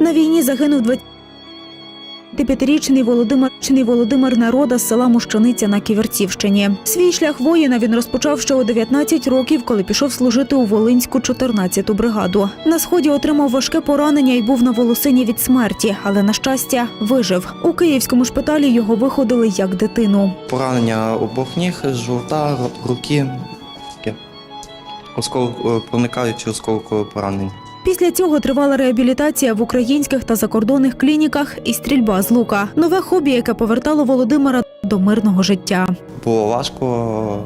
На війні загинув 25-річний Володимир Володимир Народа з села Мощаниця на Ківерцівщині. Свій шлях воїна він розпочав ще у 19 років, коли пішов служити у Волинську 14-ту бригаду. На сході отримав важке поранення і був на волосині від смерті, але на щастя вижив. У київському шпиталі його виходили як дитину. Поранення обох ніг, жовта, руки. Оскол, е, проникаючи осколкове поранення. Після цього тривала реабілітація в українських та закордонних клініках і стрільба з лука. Нове хобі, яке повертало Володимира до мирного життя. Було важко,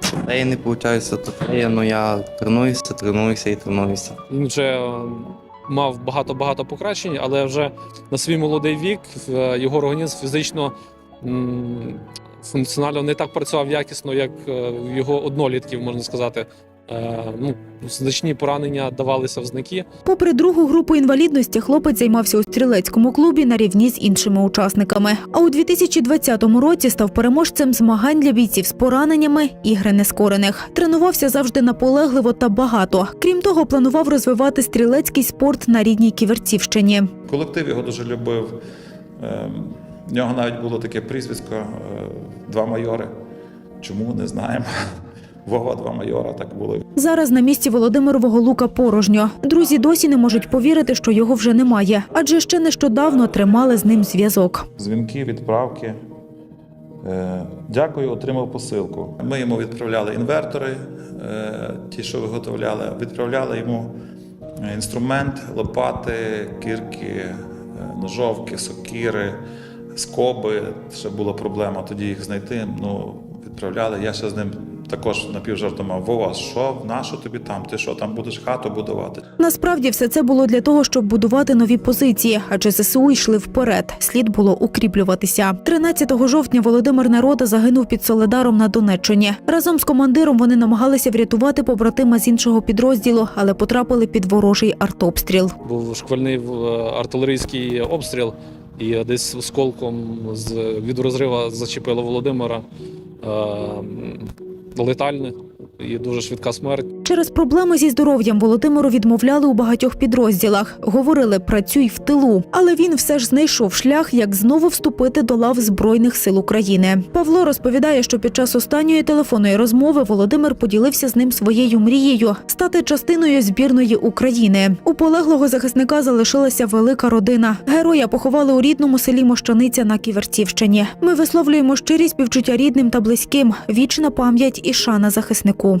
трофеї не виходить, трофеї, ну я тренуюся, тренуюся і тренуюся. Він вже е, мав багато-багато покращень, але вже на свій молодий вік е, його організм фізично функціонально не так працював якісно, як е, в його однолітків, можна сказати. Е, Ну, значні поранення давалися в знаки. Попри другу групу інвалідності, хлопець займався у стрілецькому клубі на рівні з іншими учасниками. А у 2020 році став переможцем змагань для бійців з пораненнями ігри нескорених. Тренувався завжди наполегливо та багато. Крім того, планував розвивати стрілецький спорт на рідній Ківерцівщині. Колектив його дуже любив. Ем, В нього навіть було таке прізвисько е, два майори. Чому не знаємо. Вова два майора, так було. Зараз на місці Володимирового лука порожньо. Друзі досі не можуть повірити, що його вже немає, адже ще нещодавно тримали з ним зв'язок. Дзвінки, відправки. Е, Дякую, отримав посилку. Ми йому відправляли інвертори, е, ті, що виготовляли, відправляли йому е, інструмент, лопати, кірки, ножовки, сокири, скоби. Ще була проблема тоді їх знайти. Ну, відправляли. Я ще з ним також напівжартував. Вова, що нащо тобі там? Ти що там будеш хату будувати? Насправді все це було для того, щоб будувати нові позиції, адже ЗСУ йшли вперед. Слід було укріплюватися. 13 жовтня Володимир Народа загинув під Соледаром на Донеччині. Разом з командиром вони намагалися врятувати побратима з іншого підрозділу, але потрапили під ворожий артобстріл. Був шквальний е, артилерійський обстріл, і десь осколком з від розрива зачепило Володимира. Летальне і дуже швидка смерть. Через проблеми зі здоров'ям Володимиру відмовляли у багатьох підрозділах. Говорили працюй в тилу. Але він все ж знайшов шлях, як знову вступити до лав збройних сил України. Павло розповідає, що під час останньої телефонної розмови Володимир поділився з ним своєю мрією стати частиною збірної України. У полеглого захисника залишилася велика родина. Героя поховали у рідному селі Мощаниця на Ківерцівщині. Ми висловлюємо щирі співчуття рідним та близьким. Вічна пам'ять і шана захиснику.